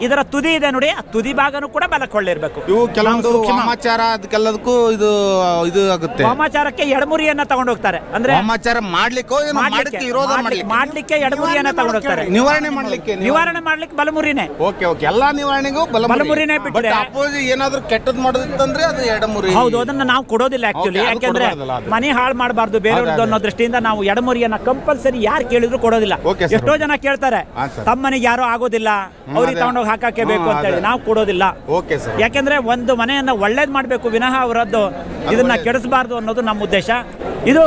ಇದರ ತುದಿ ಇದೆ ನೋಡಿ ಆ ತುದಿ ಭಾಗನೂ ಕೂಡ ಬಲಕೊಳ್ಳಿರ್ಬೇಕು. ಇವು ಕೆಲವೊಂದು ವಾಮಾಚಾರ ಅದಕ್ಕೆಲ್ಲದಕ್ಕೂ ಇದು ಇದು ಆಗುತ್ತೆ. ವಾಮಾಚಾರಕ್ಕೆ ಎಡಮುರಿಯನ್ನ ತಗೊಂಡು ಹೋಗ್ತಾರೆ ಅಂದ್ರೆ ವಾಮಾಚಾರ ಮಾಡ್ಲಿಕ್ಕೋ ಏನು ಮಾಡ್ಲಿಕ್ಕೆ ಮಾಡ್ಲಿಕ್ಕೆ- ಎಡಮುರಿಯನ್ನ ತಗೊಂಡು ಹೋಗ್ತಾರೆ ನಿವಾರಣೆ ಮಾಡ್ಲಿಕ್ಕೆ ನಿವಾರಣೆ ಮಾಡ್ಲಿಕ್ಕೆ ಬಲಮುರಿನೇ. Okay okay. ಎಲ್ಲಾ ನಿವಾರಣೆಗೂ ಬಲಮುರಿನೇ ಬಿಟ್ಟರೆ ಅಪೋಸ್ ಏನಾದ್ರು ಕೆಟ್ಟದ್ ಮಾಡುದಂದ್ರೆ ಅದು ಎಡಮುರಿ. ಹೌದು ಅದನ್ನ ನಾವು ಕೊಡೋದಿಲ್ಲ ಆಕ್ಚುಲಿ ಯಾಕಂದ್ರೆ ಮನಿ ಹಾಳು ಮಾಡಬಾರ್ದು ಬೇರೆಯವ್ರದ್ದು ಅನ್ನೋ ದೃಷ್ಟಿಯಿಂದ ನಾವು ಎಡಮುರಿಯನ್ನ ಕಂಪಲ್ಸರಿ ಯಾರು ಕೇಳಿದ್ರು ಕೊಡೋದಿಲ್ಲ. ಎಷ್ಟೋ ಜನ ಕೇಳ್ತಾರೆ ತಮ್ಮನಿಗೆ sir. ತಮ್ಮ ಮನೆಗೆ ಯಾರೋ ಆಗೋದಿಲ್ಲ ಅವ್ರಿಗೆ ತಗೊಂಡೋಗಿ ಹಾಕಕ್ಕೆ ಬೇಕು ಹ್ಮ್, ಅಂತ ಹೇಳಿ ನಾವು ಕೊಡೋದಿಲ್ಲ. Okay sir. ಯಾಕೆಂದ್ರೆ ಒಂದು ಮನೆಯನ್ನ ಒಳ್ಳೇದ್ ಮಾಡಬೇಕು ವಿನಃ ಅವರದ್ದು ಇದನ್ನ. ಕೆಡಿಸಬಾರ್ದು ಅನ್ನೋದು ನಮ್ಮ ಉದ್ದೇಶ. ಇದು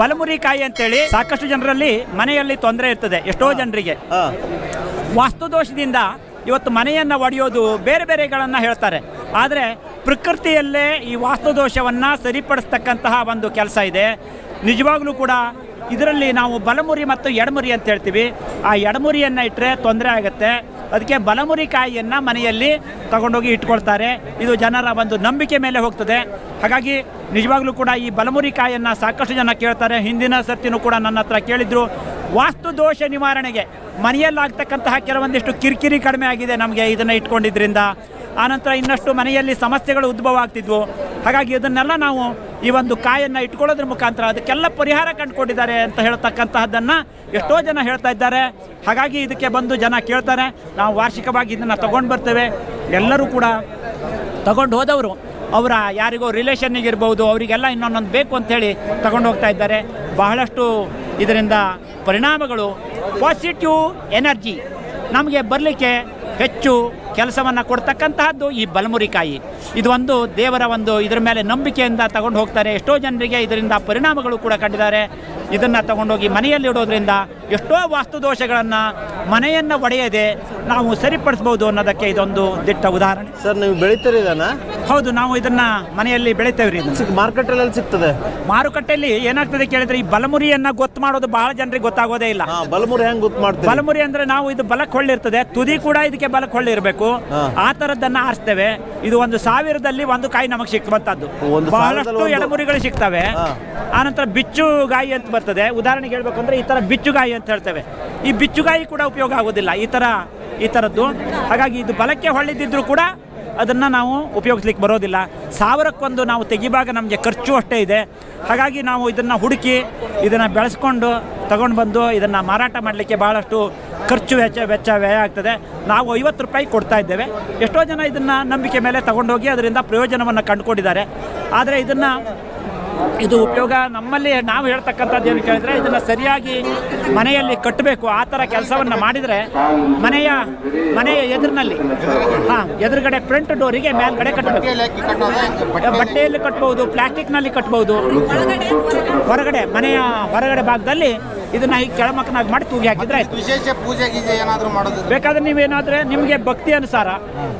ಬಲಮುರಿ ಕಾಯಿ ಅಂತೇಳಿ ಸಾಕಷ್ಟು ಜನರಲ್ಲಿ ಮನೆಯಲ್ಲಿ ತೊಂದರೆ ಇರ್ತದೆ ಎಷ್ಟೋ ಜನರಿಗೆ. ವಾಸ್ತುದೋಷದಿಂದ ಇವತ್ತು ಮನೆಯನ್ನು ಒಡೆಯೋದು ಬೇರೆ ಬೇರೆಗಳನ್ನ ಹೇಳ್ತಾರೆ. ಆದರೆ ಪ್ರಕೃತಿಯಲ್ಲೇ ಈ ವಾಸ್ತುದೋಷವನ್ನು ಸರಿಪಡಿಸ್ತಕ್ಕಂತಹ ಒಂದು ಕೆಲಸ ಇದೆ. ನಿಜವಾಗ್ಲೂ ಕೂಡ ಇದರಲ್ಲಿ ನಾವು ಬಲಮುರಿ ಮತ್ತು ಎಡಮುರಿ ಅಂತ ಹೇಳ್ತೀವಿ. ಆ ಎಡಮುರಿಯನ್ನು ಇಟ್ಟರೆ ತೊಂದರೆ ಆಗುತ್ತೆ. ಅದಕ್ಕೆ ಬಲಮುರಿ ಕಾಯಿಯನ್ನು ಮನೆಯಲ್ಲಿ ತಗೊಂಡೋಗಿ ಇಟ್ಕೊಳ್ತಾರೆ. ಇದು ಜನರ ಒಂದು ನಂಬಿಕೆ ಮೇಲೆ ಹೋಗ್ತದೆ. ಹಾಗಾಗಿ ನಿಜವಾಗ್ಲೂ ಕೂಡ ಈ ಬಲಮುರಿ ಕಾಯಿಯನ್ನು ಸಾಕಷ್ಟು ಜನ ಕೇಳ್ತಾರೆ. ಹಿಂದಿನ ಸರ್ತಿನೂ ಕೂಡ ನನ್ನ ಹತ್ರ ಕೇಳಿದ್ರು, ವಾಸ್ತು ದೋಷ ನಿವಾರಣೆಗೆ ಮನೆಯಲ್ಲಾಗ್ತಕ್ಕಂತಹ ಕೆಲವೊಂದಿಷ್ಟು ಕಿರಿಕಿರಿ ಕಡಿಮೆ ಆಗಿದೆ ನಮಗೆ ಇದನ್ನು ಇಟ್ಕೊಂಡಿದ್ರಿಂದ. ಆನಂತರ ಇನ್ನಷ್ಟು ಮನೆಯಲ್ಲಿ ಸಮಸ್ಯೆಗಳು ಉದ್ಭವ ಆಗ್ತಿದ್ವು. ಹಾಗಾಗಿ ಇದನ್ನೆಲ್ಲ ನಾವು ಈ ಒಂದು ಕಾಯನ್ನು ಇಟ್ಕೊಳ್ಳೋದ್ರ ಮುಖಾಂತರ ಅದಕ್ಕೆಲ್ಲ ಪರಿಹಾರ ಕಂಡುಕೊಂಡಿದ್ದಾರೆ ಅಂತ ಹೇಳ್ತಕ್ಕಂತಹದ್ದನ್ನು ಎಷ್ಟೋ ಜನ ಹೇಳ್ತಾ ಇದ್ದಾರೆ. ಹಾಗಾಗಿ ಇದಕ್ಕೆ ಬಂದು ಜನ ಕೇಳ್ತಾರೆ. ನಾವು ವಾರ್ಷಿಕವಾಗಿ ಇದನ್ನು ತಗೊಂಡು ಬರ್ತೇವೆ. ಎಲ್ಲರೂ ಕೂಡ ತಗೊಂಡು ಹೋದವರು ಅವರ ಯಾರಿಗೋ ರಿಲೇಷನ್ನಿಗಿರ್ಬೋದು ಅವರಿಗೆಲ್ಲ ಇನ್ನೊಂದೊಂದು ಬೇಕು ಅಂಥೇಳಿ ತಗೊಂಡು ಹೋಗ್ತಾ ಇದ್ದಾರೆ. ಬಹಳಷ್ಟು ಇದರಿಂದ ಪರಿಣಾಮಗಳು ಪಾಸಿಟಿವ್ ಎನರ್ಜಿ ನಮಗೆ ಬರಲಿಕ್ಕೆ ಹೆಚ್ಚು ಕೆಲಸವನ್ನು ಕೊಡ್ತಕ್ಕಂತಹದ್ದು ಈ ಬಲಮುರಿಕಾಯಿ. ಇದು ಒಂದು ದೇವರ ಒಂದು ಇದರ ಮೇಲೆ ನಂಬಿಕೆಯಿಂದ ತಗೊಂಡು ಹೋಗ್ತಾರೆ. ಎಷ್ಟೋ ಜನರಿಗೆ ಇದರಿಂದ ಪರಿಣಾಮಗಳು ಕೂಡ ಕಂಡಿದ್ದಾರೆ. ಇದನ್ನು ತಗೊಂಡೋಗಿ ಮನೆಯಲ್ಲಿ ಇಡೋದ್ರಿಂದ ಎಷ್ಟೋ ವಾಸ್ತುದೋಷಗಳನ್ನು ಮನೆಯನ್ನು ಒಡೆಯದೆ ನಾವು ಸರಿಪಡಿಸ್ಬೋದು ಅನ್ನೋದಕ್ಕೆ ಇದೊಂದು ದಿಟ್ಟ ಉದಾಹರಣೆ. ಸರ್ ನೀವು ಬೆಳೀತೀರಿ ಇದನ್ನ? ಹೌದು ನಾವು ಇದನ್ನ ಮನೆಯಲ್ಲಿ ಬೆಳಿತೇವೆ ರೀ ಮಾರುಕಟ್ಟೆಯಲ್ಲಿ ಮಾರ್ಕೆಟಲ್ಲಿ ಸಿಗ್ತದೆ? ಮಾರುಕಟ್ಟೆಯಲ್ಲಿ ಏನಾಗ್ತದೆ ಕೇಳಿದ್ರೆ ಈ ಬಲಮುರಿಯನ್ನ ಗೊತ್ತು ಮಾಡೋದು ಬಹಳ ಜನರಿಗೆ ಗೊತ್ತಾಗೋದೇ ಇಲ್ಲ. ಬಲಮುರಿ ಹೆಂಗ್ ಗೊತ್ತು ಮಾಡ್ತೀವಿ ಬಲಮುರಿ ಅಂದ್ರೆ ನಾವು ಇದು ಬಲಕ್ಕೆ ಹೊಳ್ಳಿರ್ತದೆ ತುದಿ ಕೂಡ ಇದಕ್ಕೆ ಬಲಕ್ಕೆ ಹೊಳ್ಳಿ ಆ ತರದನ್ನ ಆರಿಸ್ತೇವೆ. ಇದು ಒಂದು ಸಾವಿರದಲ್ಲಿ ಒಂದು ಕಾಯಿ ನಮಗೆ ಸಿಕ್ಕುವಂತದ್ದು ಬಹಳಷ್ಟು. ಎಡಮುರಿಗಳು ಸಿಗ್ತವೆ. ಆನಂತರ ಬಿಚ್ಚುಗಾಯಿ ಅಂತ ಬರ್ತದೆ. ಉದಾಹರಣೆಗೆ ಹೇಳ್ಬೇಕು ಅಂದ್ರೆ ಈ ತರ ಬಿಚ್ಚುಗಾಯಿ ಅಂತ ಹೇಳ್ತೇವೆ. ಈ ಬಿಚ್ಚುಗಾಯಿ ಕೂಡ ಉಪಯೋಗ ಆಗೋದಿಲ್ಲ ಈ ತರ ಈ ತರದ್ದು. ಹಾಗಾಗಿ ಇದು ಬಲಕ್ಕೆ ಹೊಳ್ಳಿದ್ದಿದ್ರು ಕೂಡ ಅದನ್ನ ನಾವು ಉಪಯೋಗಿಸ್ಲಿಕ್ಕೆ ಬರೋದಿಲ್ಲ. ಸಾವಿರಕ್ಕೊಂದು ನಾವು ತೆಗಿವಾಗ ನಮಗೆ ಖರ್ಚು ಅಷ್ಟೇ ಇದೆ. ಹಾಗಾಗಿ ನಾವು ಇದನ್ನು ಹುಡುಕಿ ಇದನ್ನು ಬೆಳೆಸ್ಕೊಂಡು ತಗೊಂಡು ಬಂದು ಇದನ್ನು ಮಾರಾಟ ಮಾಡಲಿಕ್ಕೆ ಭಾಳಷ್ಟು ಖರ್ಚು ವೆಚ್ಚ ವೆಚ್ಚ ವ್ಯಯ ಆಗ್ತದೆ. ನಾವು ಐವತ್ತು ರೂಪಾಯಿ ಕೊಡ್ತಾ ಇದ್ದೇವೆ. ಎಷ್ಟೋ ಜನ ಇದನ್ನು ನಂಬಿಕೆ ಮೇಲೆ ತಗೊಂಡೋಗಿ ಅದರಿಂದ ಪ್ರಯೋಜನವನ್ನು ಕಂಡುಕೊಂಡಿದ್ದಾರೆ. ಆದರೆ ಇದನ್ನು ಇದು ಉಪಯೋಗ ನಮ್ಮಲ್ಲಿ ನಾವು ಹೇಳ್ತಕ್ಕಂಥದ್ದು ಏನು ಕೇಳಿದರೆ ಇದನ್ನು ಸರಿಯಾಗಿ ಮನೆಯಲ್ಲಿ ಕಟ್ಟಬೇಕು. ಆ ಥರ ಕೆಲಸವನ್ನು ಮಾಡಿದರೆ ಮನೆಯ ಮನೆಯ ಎದುರಿನಲ್ಲಿ ಹಾಂ ಎದುರುಗಡೆ ಫ್ರಂಟ್ ಡೋರಿಗೆ ಮೇಲ್ಗಡೆ ಕಟ್ಟಬೇಕು. ಬಟ್ಟೆಯಲ್ಲಿ ಕಟ್ಬೋದು ಪ್ಲಾಸ್ಟಿಕ್ನಲ್ಲಿ ಕಟ್ಬೋದು. ಹೊರಗಡೆ ಮನೆಯ ಹೊರಗಡೆ ಭಾಗದಲ್ಲಿ ಇದನ್ನ ಈ ಕೆಳಮಕ್ಕನಾಗಿ ಮಾಡಿ ತೂಗಿ ಹಾಕಿದ್ರೆ ಆಯ್ತು. ವಿಶೇಷ ಪೂಜೆ ಗೀಜೆ ಏನಾದರೂ ಮಾಡೋದು ಬೇಕಾದ್ರೆ ನೀವೇನಾದ್ರೆ ನಿಮಗೆ ಭಕ್ತಿ ಅನುಸಾರ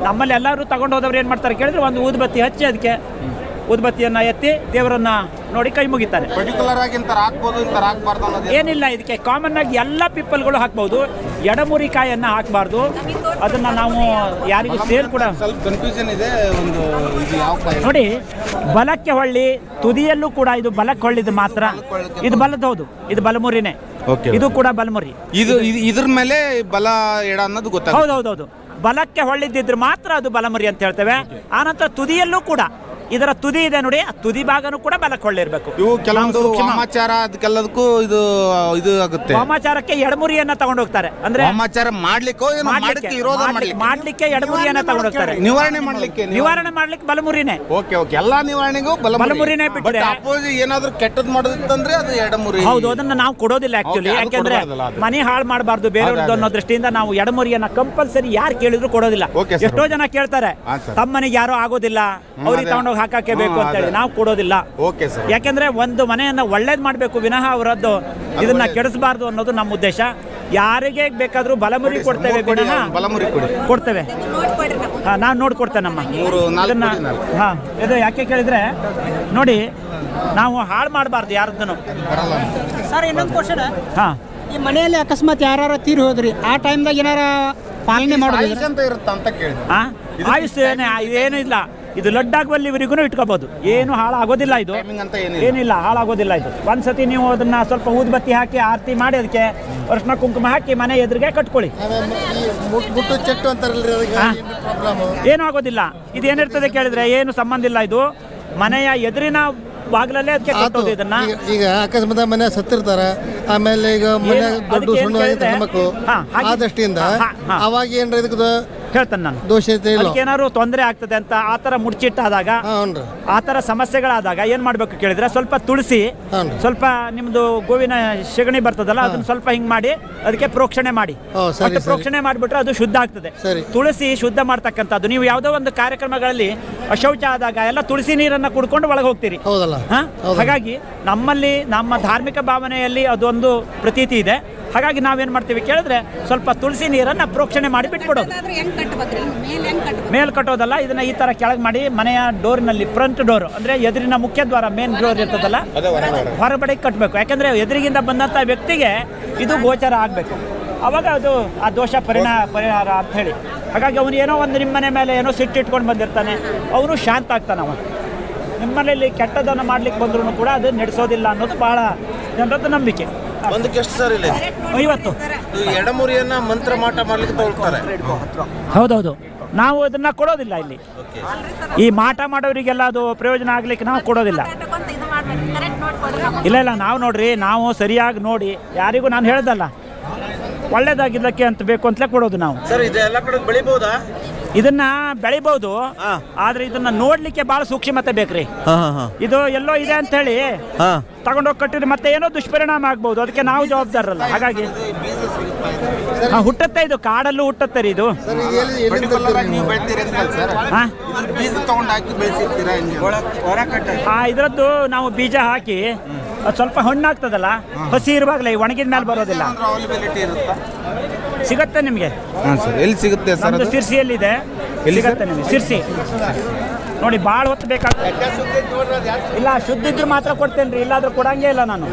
ನಮ್ಮಲ್ಲಿ ಎಲ್ಲರೂ ತಗೊಂಡು ಹೋದವ್ರು ಏನು ಮಾಡ್ತಾರೆ ಕೇಳಿದ್ರೆ ಒಂದು ಊದುಬತ್ತಿ ಹಚ್ಚಿ ಅದಕ್ಕೆ ಊದುಬತ್ತಿಯನ್ನು ಎತ್ತಿ ದೇವರನ್ನ ನೋಡಿ ಕೈ ಮುಗಿತಾರೆ. ಪರ್ಟಿಕ್ಯುಲರ್ ಆಗಿ ಇಂತರ ಹಾಕ್ಬೋದು ಇಂತರ ಹಾಕ್ಬಾರ್ದು ಅನ್ನೋದು ಏನಿಲ್ಲ ಇದಕ್ಕೆ ಕಾಮನ್ ಆಗಿ ಎಲ್ಲ ಪೀಪಲ್ಗಳು ಹಾಕ್ಬೋದು. ಎಡಮುರಿ ಕಾಯನ್ನ ಹಾಕಬಾರ್ದು. ಅದನ್ನ ನಾವು ಯಾರಿಗೂ ಸೇಲ್ ಕೂಡ ಸ್ವಲ್ಪ ಕನ್ಫ್ಯೂಷನ್ ಇದೆ ಒಂದು ಇದು ಯಾವ ನೋಡಿ ಬಲಕ್ಕೆ ಹೊಳ್ಳಿ ತುದಿಯಲ್ಲೂ ಕೂಡ ಇದು ಬಲಕ್ಕೆ ಹೊಳ್ಳಿದ್ ಮಾತ್ರ. ಇದು ಬಲದ ಹೌದು ಇದು ಬಲಮುರಿನೇ. ಓಕೆ ಇದು ಕೂಡ ಬಲಮುರಿ. ಇದು ಇದು- ಇದ್ರ ಮೇಲೆ ಬಲ ಎಡ ಅನ್ನೋದು ಗೊತ್ತಾಗುತ್ತೆ. ಹೌದೌದೌದು ಬಲಕ್ಕೆ ಹೊಳ್ಳಿದ್ದಿದ್ರೆ ಮಾತ್ರ ಅದು ಬಲಮುರಿ ಅಂತ ಹೇಳ್ತೇವೆ. ಆನಂತರ ತುದಿಯಲ್ಲೂ ಕೂಡ ಇದರ ತುದಿ ಇದೆ ನೋಡಿ ಆ ತುದಿ ಭಾಗನೂ ಕೂಡ ಬಲಕೊಳ್ಳಿರ್ಬೇಕು. ಇವು ಕೆಲವೊಂದು ಸಮಾಚಾರ ಅದಕ್ಕೆಲ್ಲದಕ್ಕೂ ಇದು ಇದು ಆಗುತ್ತೆ. ವಾಮಾಚಾರಕ್ಕೆ ಎಡಮುರಿಯನ್ನ ತಗೊಂಡು ಹೋಗ್ತಾರೆ ಅಂದ್ರೆ ವಾಮಾಚಾರ ಮಾಡ್ಲಿಕ್ಕೋ ಏನೋ ಮಾಡ್ಲಿಕ್ಕೆ ಇರೋದ ಮಾಡ್ಲಿಕ್ಕೆ- ಮಾಡ್ಲಿಕ್ಕೆ. ಎಡಮುರಿಯನ್ನ ತಗೊಂಡು ಹೋಗ್ತಾರೆ ನಿವಾರಣೆ ಮಾಡ್ಲಿಕ್ಕೆ ನಿವಾರಣೆ ಮಾಡ್ಲಿಕ್ಕೆ ಬಲಮುರಿನೇ. Okay okay. ಎಲ್ಲಾ ನಿವಾರಣೆಗೂ ಬಲಮುರಿನೇ ಬಿಟ್ಟರೆ ಏನಾದ್ರೂ ಏನಾದ್ರು ಕೆಟ್ಟದ್ ಮಾಡೋದಿತ್ತಂದ್ರೆ ಅದು ಎಡಮುರಿ. ಹೌದು ಅದನ್ನ ನಾವು ಕೊಡೋದಿಲ್ಲ ಆಕ್ಚುಲಿ ಯಾಕಂದ್ರೆ ಮನಿ ಹಾಳು ಮಾಡಬಾರ್ದು ಬೇರೆಯವ್ರದ್ದು ಅನ್ನೋ ದೃಷ್ಟಿಯಿಂದ ನಾವು ಎಡಮುರಿಯನ್ನ ಕಂಪಲ್ಸರಿ ಯಾರು ಕೇಳಿದ್ರು ಕೊಡೋದಿಲ್ಲ. ಎಷ್ಟೋ ಜನ ಕೇಳ್ತಾರೆ ತಮ್ಮನಿಗೆ sir. ತಮ್ಮ ಮನೆಗೆ ಯಾರೋ ಆಗೋದಿಲ್ಲ ಅವ್ರಿಗೆ ತಗೊಂಡೋಗಿ ಹಾಕಕ್ಕೆ ಬೇಕು ಅಂತ ಹೇಳಿ ನಾವು ಕೊಡೋದಿಲ್ಲ. Okay sir. ಯಾಕೆಂದ್ರೆ ಒಂದು ಮನೆಯನ್ನ ಒಳ್ಳೇದ್ ಮಾಡಬೇಕು ವಿನಃ ಅವರದ್ದು ಇದನ್ನ. ಕೆಡಿಸಬಾರ್ದು ಅನ್ನೋದು ನಮ್ಮ ಉದ್ದೇಶ. ಯಾರಿಗೆ ಬೇಕಾದ್ರೂ ಬಲಮುರಿ ಕೊಡ್ತೇವೆ ವಿನಃ. ಬಲಮುರಿ ಕೊಡಿ. ಕೊಡ್ತೇವೆ. ಹಾ ನಾನು ನೋಡ್ಕೊಡ್ತೇನಮ್ಮ ಮೂರು ನಾಲ್ಕು ಇದನ್ನ ನಾಲ್ಕು. ಹಾ ಇದು ಯಾಕೆ ಕೇಳಿದ್ರೆ ನೋಡಿ ನಾವು ಹಾಳು ಮಾಡಬಾರ್ದು ಯಾರದ್ದನ್ನು ಬರಲ್ಲ ಸರ್ ಇನ್ನೊಂದು ಕ್ವಶನ್ ಹಾ. ಈ ಮನೆಯಲ್ಲಿ ಅಕಸ್ಮಾತ್ ಯಾರು ತೀರಿ ಹೋದ್ರಿ? ಆ ಟೈಮ್ದಾಗ ಏನಾರ ಪಾಲನೆ ಮಾಡೋದಿಲ್ಲ ಆಯುಷ್ ಅಂತ ಇರುತ್ತ ಅಂತ ಕೇಳಿದೆ. ಆ? ಆಯುಷ್ ಏನೇ ಏನು ಇಲ್ಲ. ಇದು ಲಡ್ಡಾಗುವಲ್ಲಿವರೆಗೂ ಇಟ್ಕೋಬಹುದು ಏನು ಹಾಳಾಗೋದಿಲ್ಲ ಇದು. ಏನಿಲ್ಲ. ಹಾಳಾಗೋದಿಲ್ಲ ಇದು. ಒಂದ್ಸತಿ ನೀವು ಅದನ್ನ ಸ್ವಲ್ಪ ಊದ್ಬತ್ತಿ ಹಾಕಿ ಆರತಿ ಮಾಡಿ ಅದಕ್ಕೆ ಅರ್ಶನ ಕುಂಕುಮ ಹಾಕಿ ಮನೆ ಎದುರಿಗೆ ಕಟ್ಕೊಳ್ಳಿ. ಏನು ಆಗೋದಿಲ್ಲ. ಇದು ಏನಿರ್ತದೆ ಕೇಳಿದ್ರೆ ಏನು ಸಂಬಂಧ ಇಲ್ಲ ಇದು. ಮನೆಯ ಎದುರಿನ ಬಾಗಿಲಲ್ಲೇ ಅದಕ್ಕೆ ಕಟ್ಟೋದು ಇದನ್ನ. ಈಗ- ಅಕಸ್ಮಾತ್ ಮನೆ ಸತ್ತಿರ್ತಾರ. ಆಮೇಲೆ ಈಗ ಮನೆ ದೊಡ್ಡ ಸುಣ್ಣ ಮಕ್ಕಳು ಆ ದೃಷ್ಟಿಯಿಂದ. ಅವಾಗ ಏನ್ರ ಇದಕ್ಕೆ ಹೇಳ್ತೇನೆ ನಾನು ದೋಷತೆ ಇಲ್ಲ ಏನಾದ್ರು ತೊಂದರೆ ಆಗ್ತದೆ ಅಂತ ಆ ಥರ ಮುಡ್ಚಿಟ್ಟಾದಾಗ ಹ್ಞೂ ಆ ಥರ ಸಮಸ್ಯೆಗಳಾದಾಗ ಏನು ಮಾಡಬೇಕು ಕೇಳಿದ್ರೆ ಸ್ವಲ್ಪ ತುಳಸಿ. ಸ್ವಲ್ಪ ನಿಮ್ಮದು ಗೋವಿನ ಸೆಗಣಿ ಬರ್ತದಲ್ಲ ಅದನ್ನ ಸ್ವಲ್ಪ ಹಿಂಗ್ ಮಾಡಿ ಅದಕ್ಕೆ ಪ್ರೋಕ್ಷಣೆ ಮಾಡಿ ಓ, ಸರಿ, ಮತ್ತೆ ಸರಿ. ಪ್ರೋಕ್ಷಣೆ ಮಾಡಿಬಿಟ್ರೆ ಅದು ಶುದ್ಧ ಆಗ್ತದೆ ಸರಿ. ತುಳಸಿ ಶುದ್ಧ ಮಾಡ್ತಕ್ಕಂಥದ್ದು ನೀವು ಯಾವುದೋ ಒಂದು ಕಾರ್ಯಕ್ರಮಗಳಲ್ಲಿ ಅಶೌಚ ಆದಾಗ ಎಲ್ಲ ತುಳಸಿ ನೀರನ್ನು ಕುಡ್ಕೊಂಡು ಒಳಗೆ ಹೋಗ್ತೀರಿ ಹೌದಲ್ಲ ಹಾ? ಹೌದು. ಹಾಗಾಗಿ ನಮ್ಮಲ್ಲಿ ನಮ್ಮ ಧಾರ್ಮಿಕ ಭಾವನೆಯಲ್ಲಿ ಅದೊಂದು ಪ್ರತೀತಿ ಇದೆ ಹಾಗಾಗಿ ನಾವೇನು ಮಾಡ್ತೀವಿ ಕೇಳಿದ್ರೆ ಸ್ವಲ್ಪ ತುಳಸಿ ನೀರನ್ನು ಪ್ರೋಕ್ಷಣೆ ಮಾಡಿ ಬಿಟ್ಬಿಡೋದು. ಮೇಲೆ ಕಟ್ಬೇಕು ಮೇಲ್ ಕಟ್ಟೋದಲ್ಲ ಇದನ್ನ ಈ ತರ ಕೆಳಗೆ ಮಾಡಿ ಮನೆಯ ಡೋರ್ನಲ್ಲಿ ಫ್ರಂಟ್ ಡೋರ್ ಅಂದ್ರೆ ಎದುರಿನ ಮುಖ್ಯ ದ್ವಾರ ಮೇನ್ ಡೋರ್ ಇರ್ತದಲ್ಲ ಹೊರಗಡೆ ಕಟ್ಟಬೇಕು ಯಾಕಂದ್ರೆ ಎದುರಿಗಿಂದ ಬಂದಂತ ವ್ಯಕ್ತಿಗೆ ಇದು ಗೋಚರ ಆಗಬೇಕು. ಅವಾಗ ಅದು ಆ ದೋಷ ಪರಿಣಾ ಪರಿಹಾರ ಅಂತ ಹೇಳಿ. ಹಾಗಾಗಿ ಅವನು ಏನೋ ಒಂದು ನಿಮ್ಮ ಮನೆ ಮೇಲೆ ಏನೋ ಸಿಟ್ಟಿಟ್ಕೊಂಡು ಬಂದಿರ್ತಾನೆ ಅವನು ಶಾಂತ ಆಗ್ತಾನೆ ಅವನು. ನಿಮ್ಮನೇಲಿ ಕೆಟ್ಟದನ್ನು ಮಾಡ್ಲಿಕ್ಕೆ ಬಂದ್ರು ಕೂಡ ಅದು ನಡೆಸೋದಿಲ್ಲ ಅನ್ನೋದು ಬಹಳ ಜನರದ್ದು ನಂಬಿಕೆ. ಒಂದಕ್ಕೆ ಎಷ್ಟು ಸರ್ ಇಲ್ಲಿ? ಐವತ್ತು. ಈ ಎಡಮುರಿಯನ್ನ ಮಂತ್ರ ಮಾಟ ಮಾಡ್ಲಿಕ್ಕೆ ತಗೊಳ್ತಾರೆ. ಹೌದೌದು. ನಾವು ಅದನ್ನ ಕೊಡೋದಿಲ್ಲ ಇಲ್ಲಿ. ಈ ಮಾಟ ಮಾಡೋರಿಗೆಲ್ಲ ಅದು ಪ್ರಯೋಜನ ಆಗ್ಲಿಕ್ಕೆ ನಾವು ಕೊಡೋದಿಲ್ಲ. ಇಲ್ಲ ಇಲ್ಲ ನಾವು ನೋಡ್ರಿ ನಾವು ಸರಿಯಾಗಿ ನೋಡಿ ಯಾರಿಗೂ ನಾನು ಹೇಳ್ದಲ್ಲ. ಒಳ್ಳೇದಾಗಿದ್ದಕ್ಕೆ ಅಂತ ಬೇಕು ಅಂತಲೇ ಕೊಡೋದು ನಾವು. ಸರ್ ಇದೆಲ್ಲ ಕಡೆ ಬೆಳಿಬಹುದಾ ಇದನ್ನ ಬೆಳಿಬಹುದು ಹಾ. ಆದ್ರೆ ಇದನ್ನ ನೋಡ್ಲಿಕ್ಕೆ ಬಹಳ ಸೂಕ್ಷ್ಮತೆ ಬೇಕ್ರಿ. ಹಾ ಹಾ ಹಾ. ಇದು ಎಲ್ಲೋ ಇದೆ ಅಂತ ಹೇಳಿ ಹಾ. ತಗೊಂಡೋಗಿ ಕಟ್ಟಿದ್ರೆ ಮತ್ತೆ ಏನೋ ದುಷ್ಪರಿಣಾಮ ಆಗ್ಬಹುದು ಅದಕ್ಕೆ ನಾವು ಜವಾಬ್ದಾರಲ್ಲ ಹಾಗಾಗಿ ಹಾ, ಹುಟ್ಟತ್ತೆ ಇದು. ಕಾಡಲ್ಲೂ ಹುಟ್ಟತ್ತೆ ರೀ ಇದು. ಸರ್ ಈಗ ಎಲ್ಲಿ ಎಲ್ಲಿಂದ ಪರ್ಟಿಕ್ಯುಲರ್ ಆಗಿ ನೀವು ಬೆಳ್ತೀರಿ ಅಂತ ಸರ್. ಹಾ? ಬೀಜ ತಗೊಂಡು ಹಾಕಿ ಬೆಳೆಸಿರ್ತೀರಾ ಹೆಂಗೆ? ಆ ಇದ್ರದ್ದು ನಾವು ಬೀಜ ಹಾಕಿ ಅದು ಸ್ವಲ್ಪ ಹಣ್ಣಾಗ್ತದಲ್ಲ? ಹಸಿ ಇರುವಾಗಲೇ ಒಣಗಿದ ಮೇಲೆ ಬರೋದಿಲ್ಲ. ಅವೈಲಬಿಲಿಟಿ ಇರುತ್ತಾ? ಸಿಗತ್ತೆ ನಿಮಗೆ? ಹಾಂ ಸರ್ ಎಲ್ಲಿ ಸಿಗುತ್ತೆ ಸರ್ ನಮ್ದು ಅದು? ಸಿರ್ಸಿಯಲ್ಲಿದೆ ಎಲ್ಲಿ ಸಿಗತ್ತೆ ನಿಮಗೆ? ಸಿರ್ಸಿ ನೋಡಿ ಭಾಳ ಹೊತ್ತು ಬೇಕಾಗ್ತದೆ. ಇಲ್ಲ ಶುದ್ಧ ಇದ್ರೆ ಮಾತ್ರ ಕೊಡ್ತೇನೆ ರೀ ಇಲ್ಲಾದ್ರೂ ಕೊಡಂಗೇ ಇಲ್ಲ ನಾನು.